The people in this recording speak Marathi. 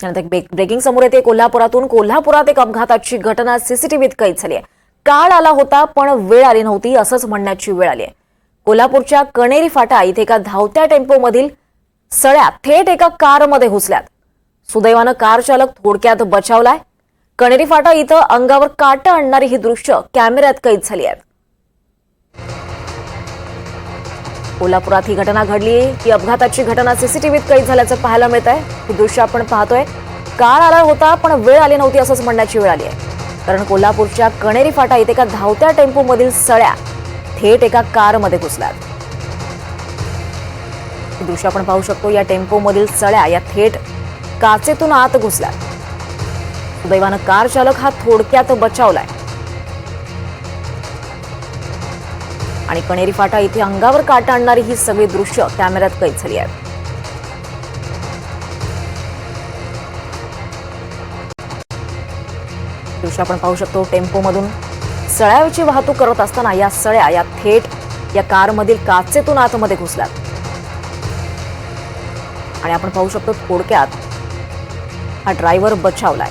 त्यानंतर ब्रेकिंग समोर येते. कोल्हापुरातून कोल्हापुरात एक अपघाताची घटना सीसीटीव्हीत कैद झाली आहे. काळ आला होता पण वेळ आली नव्हती असंच म्हणण्याची वेळ आली आहे. कोल्हापूरच्या कणेरी फाटा इथे एका धावत्या टेम्पोमधील सळ्या थेट एका कारमध्ये घुसल्यात. सुदैवानं कार चालक थोडक्यात बचावलाय. कणेरी फाटा इथं अंगावर काटा आणणारी ही दृश्य कॅमेऱ्यात कैद झाली आहेत कोल्हापुरात ही घटना घडली ही अपघाताची घटना सीसीटीव्हीत कैद झाल्याचं पाहायला मिळत आहे. ही दृश्य आपण पाहतोय. काळ आला होता पण वेळ आली नव्हती असंच म्हणण्याची वेळ आली आहे. कारण कोल्हापूरच्या कणेरी फाटा इथे एका धावत्या टेम्पोमधील सळ्या थेट एका कारमध्ये घुसल्यात. दृश्य आपण पाहू शकतो या टेम्पोमधील सळ्या या थेट काचेतून आत घुसल्यात. दैवानं कार चालक हा थोडक्यात बचावलाय. आणि कणेरी फाटा इथे अंगावर काटा आणणारी ही सगळी दृश्य कॅमेऱ्यात कैद झाली आहेत. दृश्य आपण पाहू शकतो टेम्पोमधून सळ्याची वाहतूक करत असताना या सळ्या या थेट या कारमधील काचेतून आतमध्ये घुसल्यात. आणि आपण पाहू शकतो थोडक्यात हा ड्रायव्हर बचावलाय.